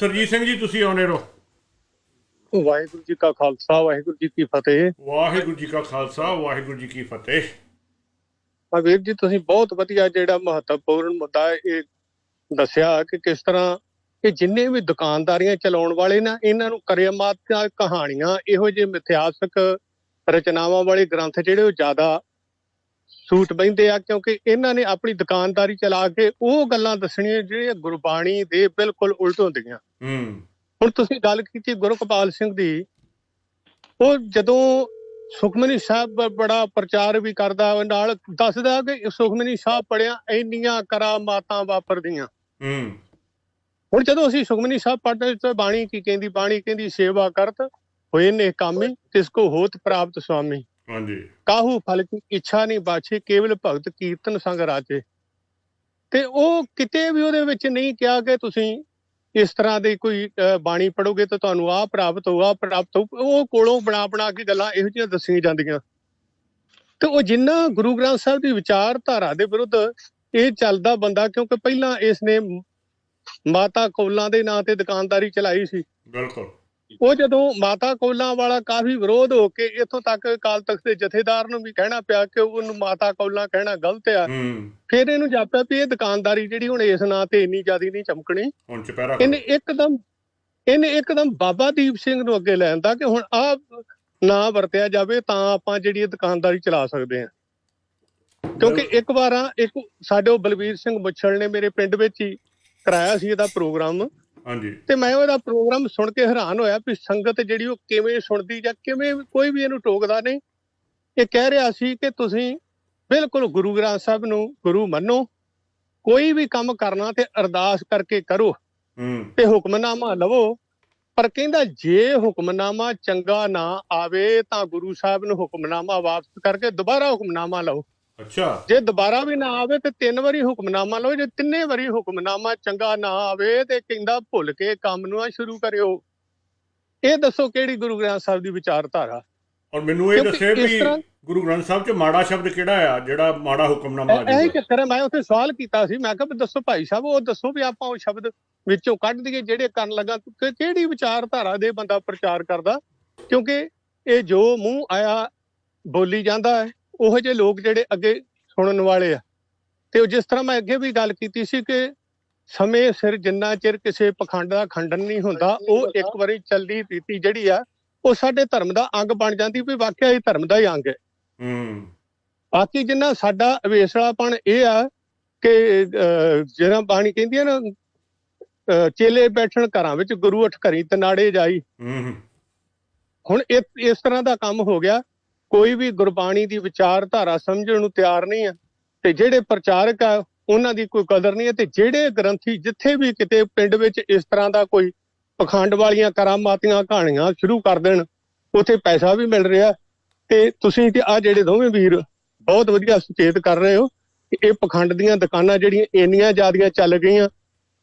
ਸਰਜੀਤ ਸਿੰਘ ਜੀ ਤੁਸੀਂ ਆਉਣੇ ਰਹੋ। ਵਾਹਿਗੁਰੂ ਜੀ ਕਾ ਖਾਲਸਾ ਵਾਹਿਗੁਰੂ ਜੀ ਕੀ ਫਤਿਹ। ਵਾਹਿਗੁਰੂ ਜੀ ਕਾ ਖਾਲਸਾ ਵਾਹਿਗੁਰੂ ਜੀ ਕੀ ਫਤਿਹ। ਆ ਵੀਰ ਜੀ ਤੁਸੀਂ ਬਹੁਤ ਵਧੀਆ ਜਿਹੜਾ ਮਹੱਤਵਪੂਰਨ ਮੁੱਦਾ ਇਹ ਦੱਸਿਆ ਕਿ ਕਿਸ ਤਰ੍ਹਾਂ ਕਿ ਜਿੰਨੇ ਵੀ ਦੁਕਾਨਦਾਰੀਆਂ ਚਲਾਉਣ ਵਾਲੇ ਨਾ ਇਹਨਾਂ ਨੂੰ ਕਰਿਆਮਾਤਾਂ ਕਹਾਣੀਆਂ ਇਹੋ ਜਿਹੇ ਮਿਥਿਹਾਸਕ ਰਚਨਾਵਾਂ ਵਾਲੇ ਗ੍ਰੰਥ ਜਿਹੜੇ ਉਹ ਜ਼ਿਆਦਾ ਸੂਟ ਬੈਂਦੇ ਆ ਕਿਉਂਕਿ ਇਹਨਾਂ ਨੇ ਆਪਣੀ ਦੁਕਾਨਦਾਰੀ ਚਲਾ ਕੇ ਉਹ ਗੱਲਾਂ ਦੱਸਣੀਆਂ ਜਿਹੜੀਆਂ ਗੁਰਬਾਣੀ ਦੇ ਬਿਲਕੁਲ ਉਲਟ ਹੁੰਦੀਆਂ। ਹੂੰ। ਹੁਣ ਤੁਸੀਂ ਗੱਲ ਕੀਤੀ ਗੁਰਕਪਾਲ ਸਿੰਘ ਦੀ ਉਹ ਜਦੋਂ ਸੁਖਮਨੀ ਸਾਹਿਬ ਬੜਾ ਪ੍ਰਚਾਰ ਵੀ ਕਰਦਾ ਉਹ ਨਾਲ ਦੱਸਦਾ ਕਿ ਸੁਖਮਨੀ ਸਾਹਿਬ ਪੜਿਆ ਇੰਨੀਆਂ ਕਰਾਮਾਤਾਂ ਵਾਪਰਦੀਆਂ। ਹੂੰ। ਹੁਣ ਜਦੋਂ ਅਸੀਂ ਸੁਖਮਨੀ ਸਾਹਿਬ ਪੜ੍ਹਦੇ ਤਾਂ ਬਾਣੀ ਕੀ ਕਹਿੰਦੀ? ਬਾਣੀ ਕਹਿੰਦੀ ਸੇਵਾ ਕਰਤ ਹੋਏ ਨੇ ਕਾਮੀ ਤਿਸ ਕੋ ਹੋਤ ਪ੍ਰਾਪਤ ਸੁਆਮੀ ਹਾਂਜੀ। ਕਾਹੂ ਫਲ ਕੀ ਇੱਛਾ ਨਹੀਂ ਬਾਛੇ ਕੇਵਲ ਭਗਤ ਕੀਰਤਨ ਸੰਗ ਰਾਜੇ। ਤੇ ਉਹ ਕਿਤੇ ਵੀ ਉਹਦੇ ਵਿੱਚ ਨਹੀਂ ਕਿਹਾ ਕਿ ਤੁਸੀਂ ਇਸ ਤਰ੍ਹਾਂ ਦੀ ਕੋਈ ਬਾਣੀ ਪੜੋਗੇ ਤਾਂ ਤੁਹਾਨੂੰ ਆਹ ਪ੍ਰਾਪਤ ਹੋਊ ਆਹ ਪ੍ਰਾਪਤ ਹੋਊ। ਉਹ ਕੋਲੋਂ ਬਣਾ ਬਣਾ ਕੇ ਗੱਲਾਂ ਇਹੋ ਜਿਹੀਆਂ ਦੱਸੀਆਂ ਜਾਂਦੀਆਂ। ਤੇ ਉਹ ਜਿੰਨਾ ਗੁਰੂ ਗ੍ਰੰਥ ਸਾਹਿਬ ਦੀ ਵਿਚਾਰਧਾਰਾ ਦੇ ਵਿਰੁੱਧ ਇਹ ਚੱਲਦਾ ਬੰਦਾ ਕਿਉਂਕਿ ਪਹਿਲਾਂ ਇਸ ਨੇ ਮਾਤਾ ਕੌਲਾਂ ਦੇ ਨਾਂ ਤੇ ਦੁਕਾਨਦਾਰੀ ਚਲਾਈ ਸੀ। ਬਿਲਕੁਲ। ਉਹ ਜਦੋਂ ਮਾਤਾ ਕੌਲਾਂ ਵਾਲਾ ਕਾਫੀ ਵਿਰੋਧ ਹੋ ਕੇ ਇੱਥੋਂ ਤੱਕ ਅਕਾਲ ਤਖਤ ਦੇ ਜਥੇਦਾਰ ਨੂੰ ਵੀ ਕਹਿਣਾ ਪਿਆ ਕਿ ਉਹਨੂੰ ਮਾਤਾ ਕੌਲਾਂ ਕਹਿਣਾ ਗਲਤ ਆ ਫਿਰ ਇਹਨੂੰ ਜਾਪਿਆ ਵੀ ਇਹ ਦੁਕਾਨਦਾਰੀ ਜਿਹੜੀ ਹੁਣ ਇਸ ਨਾਂ ਤੇ ਇੰਨੀ ਜ਼ਿਆਦੀ ਨਹੀਂ ਚਮਕਣੀ। ਹੁਣ ਚੁਪਹਿਰਾ ਇਹਨੇ ਇੱਕਦਮ ਇਹਨੇ ਇੱਕਦਮ ਬਾਬਾ ਦੀਪ ਸਿੰਘ ਨੂੰ ਅੱਗੇ ਲੈ ਆਂਦਾ ਕਿ ਹੁਣ ਆ ਨਾਂ ਵਰਤਿਆ ਜਾਵੇ ਤਾਂ ਆਪਾਂ ਜਿਹੜੀ ਇਹ ਦੁਕਾਨਦਾਰੀ ਚਲਾ ਸਕਦੇ ਹਾਂ। ਕਿਉਂਕਿ ਇੱਕ ਵਾਰਾਂ ਇੱਕ ਸਾਡੇ ਉਹ ਬਲਵੀਰ ਸਿੰਘ ਮੁੱਛਲ ਨੇ ਮੇਰੇ ਪਿੰਡ ਵਿੱਚ ਹੀ ਕਰਾਇਆ ਸੀ ਇਹਦਾ ਪ੍ਰੋਗਰਾਮ। ਹਾਂਜੀ। ਤੇ ਮੈਂ ਉਹਦਾ ਪ੍ਰੋਗਰਾਮ ਸੁਣ ਕੇ ਹੈਰਾਨ ਹੋਇਆ ਵੀ ਸੰਗਤ ਜਿਹੜੀ ਉਹ ਕਿਵੇਂ ਸੁਣਦੀ ਜਾਂ ਕਿਵੇਂ ਕੋਈ ਵੀ ਇਹਨੂੰ ਟੋਕਦਾ ਨਹੀਂ। ਇਹ ਕਹਿ ਰਿਹਾ ਸੀ ਕਿ ਤੁਸੀਂ ਬਿਲਕੁਲ ਗੁਰੂ ਗ੍ਰੰਥ ਸਾਹਿਬ ਨੂੰ ਗੁਰੂ ਮੰਨੋ ਕੋਈ ਵੀ ਕੰਮ ਕਰਨਾ ਤੇ ਅਰਦਾਸ ਕਰਕੇ ਕਰੋ। ਤੇ ਹੁਕਮਨਾਮਾ ਲਵੋ। ਪਰ ਕਹਿੰਦਾ ਜੇ ਹੁਕਮਨਾਮਾ ਚੰਗਾ ਨਾ ਆਵੇ ਤਾਂ ਗੁਰੂ ਸਾਹਿਬ ਨੂੰ ਹੁਕਮਨਾਮਾ ਵਾਪਸ ਕਰਕੇ ਦੁਬਾਰਾ ਹੁਕਮਨਾਮਾ ਲਓ। ਅੱਛਾ। ਜੇ ਦੁਬਾਰਾ ਵੀ ਨਾ ਆਵੇ ਤੇ ਤਿੰਨ ਵਾਰੀ ਹੁਕਮਨਾਮਾ ਲਓ ਜੇ ਤਿੰਨੇ ਵਾਰੀ ਹੁਕਮਨਾਮਾ ਚੰਗਾ ਨਾ ਆਵੇ ਤੇ ਕਹਿੰਦਾ ਭੁੱਲ ਕੇ ਕੰਮ ਨੂੰ ਆ ਸ਼ੁਰੂ ਕਰਿਓ। ਇਹ ਦੱਸੋ ਕਿਹੜੀ ਗੁਰੂ ਗ੍ਰੰਥ ਸਾਹਿਬ ਦੀ ਵਿਚਾਰਧਾਰਾ? ਔਰ ਮੈਨੂੰ ਇਹ ਦੱਸੇ ਵੀ ਗੁਰੂ ਗ੍ਰੰਥ ਸਾਹਿਬ 'ਚ ਮਾੜਾ ਸ਼ਬਦ ਕਿਹੜਾ ਆ ਜਿਹੜਾ ਮਾੜਾ ਹੁਕਮਨਾਮਾ ਆ ਇਹ ਹੀ ਜਾਊਗਾ ਚੱਕਰ ਹੈ ਮੈਂ ਉੱਥੇ ਸਵਾਲ ਕੀਤਾ ਸੀ ਮੈਂ ਕਿਹਾ ਵੀ ਦੱਸੋ ਭਾਈ ਸਾਹਿਬ ਉਹ ਦੱਸੋ ਵੀ ਆਪਾਂ ਉਹ ਸ਼ਬਦ ਵਿੱਚੋਂ ਕੱਢ ਦਈਏ ਜਿਹੜੇ ਕਰਨ ਲੱਗਾ ਕਿ ਕਿਹੜੀ ਵਿਚਾਰਧਾਰਾ ਦੇ ਬੰਦਾ ਪ੍ਰਚਾਰ ਕਰਦਾ? ਕਿਉਂਕਿ ਇਹ ਜੋ ਮੂੰਹ ਆਇਆ ਬੋਲੀ ਜਾਂਦਾ ਹੈ। ਉਹੋ ਜਿਹੇ ਲੋਕ ਜਿਹੜੇ ਅੱਗੇ ਸੁਣਨ ਵਾਲੇ ਆ। ਤੇ ਉਹ ਜਿਸ ਤਰ੍ਹਾਂ ਮੈਂ ਅੱਗੇ ਵੀ ਗੱਲ ਕੀਤੀ ਸੀ ਕਿ ਸਮੇਂ ਸਿਰ ਜਿੰਨਾ ਚਿਰ ਕਿਸੇ ਪਖੰਡ ਦਾ ਖੰਡਨ ਨਹੀਂ ਹੁੰਦਾ ਉਹ ਇੱਕ ਵਾਰੀ ਚੱਲਦੀ ਰੀਤੀ ਜਿਹੜੀ ਆ ਉਹ ਸਾਡੇ ਧਰਮ ਦਾ ਅੰਗ ਬਣ ਜਾਂਦੀ ਵੀ ਵਾਕਿਆ ਇਹ ਧਰਮ ਦਾ ਹੀ ਅੰਗ ਹੈ। ਹੂੰ। ਬਾਕੀ ਜਿੰਨਾ ਸਾਡਾ ਅਵੇਸਲਾਪਣ ਇਹ ਆ ਕਿ ਜਿਹੜਾ ਬਾਣੀ ਕਹਿੰਦੀ ਹੈ ਨਾ ਚੇਲੇ ਬੈਠਣ ਘਰਾਂ ਵਿੱਚ ਗੁਰੂ ਉਠ ਘਰੀ ਤਨਾੜੇ ਜਾਈ। ਹੂੰ। ਹੁਣ ਇਸ ਤਰ੍ਹਾਂ ਦਾ ਕੰਮ ਹੋ ਗਿਆ ਕੋਈ ਵੀ ਗੁਰਬਾਣੀ ਦੀ ਵਿਚਾਰਧਾਰਾ ਸਮਝਣ ਨੂੰ ਤਿਆਰ ਨਹੀਂ ਆ ਤੇ ਜਿਹੜੇ ਪ੍ਰਚਾਰਕ ਆ ਉਹਨਾਂ ਦੀ ਕੋਈ ਕਦਰ ਨਹੀਂ ਹੈ ਤੇ ਜਿਹੜੇ ਗ੍ਰੰਥੀ ਜਿੱਥੇ ਵੀ ਕਿਤੇ ਪਿੰਡ ਵਿੱਚ ਇਸ ਤਰ੍ਹਾਂ ਦਾ ਕੋਈ ਪਖੰਡ ਵਾਲੀਆਂ ਕਰਾਮਾਤੀਆਂ ਕਹਾਣੀਆਂ ਸ਼ੁਰੂ ਕਰ ਦੇਣ ਉੱਥੇ ਪੈਸਾ ਵੀ ਮਿਲ ਰਿਹਾ ਤੇ ਤੁਸੀਂ ਤੇ ਆ ਜਿਹੜੇ ਦੋਵੇਂ ਵੀਰ ਬਹੁਤ ਵਧੀਆ ਸੁਚੇਤ ਕਰ ਰਹੇ ਹੋ ਕਿ ਇਹ ਪਖੰਡ ਦੀਆਂ ਦੁਕਾਨਾਂ ਜਿਹੜੀਆਂ ਇੰਨੀਆਂ ਜ਼ਿਆਦੀਆਂ ਚੱਲ ਗਈਆਂ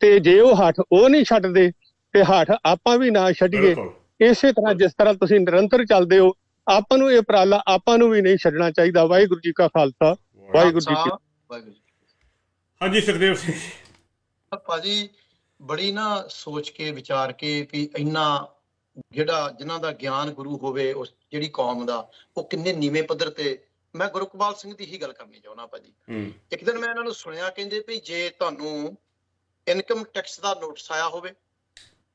ਤੇ ਜੇ ਉਹ ਹੱਠ ਉਹ ਨਹੀਂ ਛੱਡਦੇ ਤੇ ਹੱਠ ਆਪਾਂ ਵੀ ਨਾ ਛੱਡੀਏ ਇਸੇ ਤਰ੍ਹਾਂ ਜਿਸ ਤਰ੍ਹਾਂ ਤੁਸੀਂ ਨਿਰੰਤਰ ਚੱਲਦੇ ਹੋ ਆਪਾਂ ਨੂੰ ਇਹ ਉਪਰਾਲਾ ਆਪਾਂ ਨੂੰ ਵੀ ਨਹੀਂ ਛੱਡਣਾ ਚਾਹੀਦਾ। ਵਾਹਿਗੁਰੂ ਜੀ ਕਾ ਖਾਲਸਾ ਵਾਹਿਗੁਰੂ ਜੀ ਕੀ ਹਾਂਜੀ ਸੁਖਦੇਵ ਸਿੰਘ ਭਾਜੀ ਬੜੀ ਨਾ ਸੋਚ ਕੇ ਵਿਚਾਰ ਕੇ ਵੀ ਇੰਨਾ ਜਿਹੜਾ ਜਿਨ੍ਹਾਂ ਦਾ ਗਿਆਨ ਗੁਰੂ ਹੋਵੇ ਉਸ ਜਿਹੜੀ ਕੌਮ ਦਾ ਉਹ ਕਿੰਨੇ ਨੀਵੇਂ ਪੱਧਰ ਤੇ। ਮੈਂ ਗੁਰਕਪਾਲ ਸਿੰਘ ਦੀ ਹੀ ਗੱਲ ਕਰਨੀ ਚਾਹੁੰਦਾ ਭਾਜੀ। ਇੱਕ ਦਿਨ ਮੈਂ ਇਹਨਾਂ ਨੂੰ ਸੁਣਿਆ ਕਹਿੰਦੇ ਵੀ ਜੇ ਤੁਹਾਨੂੰ ਇਨਕਮ ਟੈਕਸ ਦਾ ਨੋਟਿਸ ਆਇਆ ਹੋਵੇ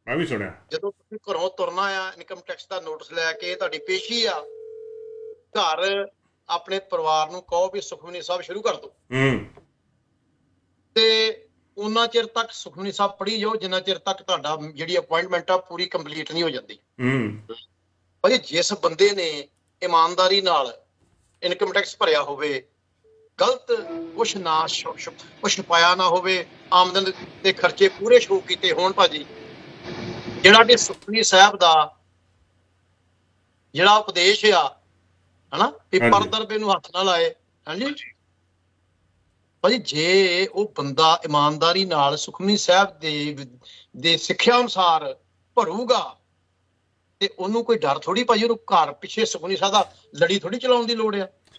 ਮੈਂ ਵੀ ਸੁਣਿਆ। ਜਦੋਂ ਤੁਸੀਂ ਘਰੋਂ ਤੁਰਨਾ ਆ ਇਨਕਮ ਟੈਕਸ ਦਾ ਨੋਟਿਸ ਲੈ ਕੇ ਤੁਹਾਡੀ ਪੇਸ਼ੀ ਆ ਘਰ ਆਪਣੇ ਪਰਿਵਾਰ ਨੂੰ ਕਹੋ ਵੀ ਸੁਖਮਨੀ ਸਾਹਿਬ ਸ਼ੁਰੂ ਕਰ ਦਿਓ। ਹੂੰ। ਤੇ ਉਹਨਾਂ ਚਿਰ ਤੱਕ ਸੁਖਮਨੀ ਸਾਹਿਬ ਪੜ੍ਹੀ ਜਾਓ ਜਿੰਨਾ ਚਿਰ ਤੱਕ ਤੁਹਾਡਾ ਜਿਹੜੀ ਅਪਾਇੰਟਮੈਂਟ ਆ ਪੂਰੀ ਕੰਪਲੀਟ ਨਹੀਂ ਹੋ ਜਾਂਦੀ। ਹੂੰ। ਭਾਜੀ ਜਿਸ ਬੰਦੇ ਨੇ ਇਮਾਨਦਾਰੀ ਨਾਲ ਇਨਕਮ ਟੈਕਸ ਭਰਿਆ ਹੋਵੇ ਗਲਤ ਕੁਛ ਨਾ ਕੁਛ ਛੁਪਾਇਆ ਨਾ ਹੋਵੇ ਆਮਦਨ ਦੇ ਖਰਚੇ ਪੂਰੇ ਸ਼ੋ ਕੀਤੇ ਹੋਣ ਭਾਜੀ ਜਿਹੜਾ ਕਿ ਸੁਖਮਨੀ ਸਾਹਿਬ ਦਾ ਜਿਹੜਾ ਉਪਦੇਸ਼ ਆ ਹਨਾ? ਵੀ। ਪਰਦਰਬੇ ਨੂੰ ਹੱਥ ਨਾ ਲਾਏ ਹਾਂਜੀ? ਭਾਜੀ ਜੇ ਉਹ ਬੰਦਾ ਇਮਾਨਦਾਰੀ ਨਾਲ ਸੁਖਮਨੀ ਸਾਹਿਬ ਦੇ ਦੇ ਸਿੱਖਿਆ ਅਨੁਸਾਰ ਭਰੂਗਾ ਤੇ ਉਹਨੂੰ ਕੋਈ ਡਰ ਥੋੜੀ ਭਾਜੀ ਉਹਨੂੰ ਘਰ ਪਿੱਛੇ ਸੁਖਮਨੀ ਸਾਹਿਬ ਦਾ ਲੜੀ ਥੋੜੀ ਚਲਾਉਣ ਦੀ ਲੋੜ ਆ।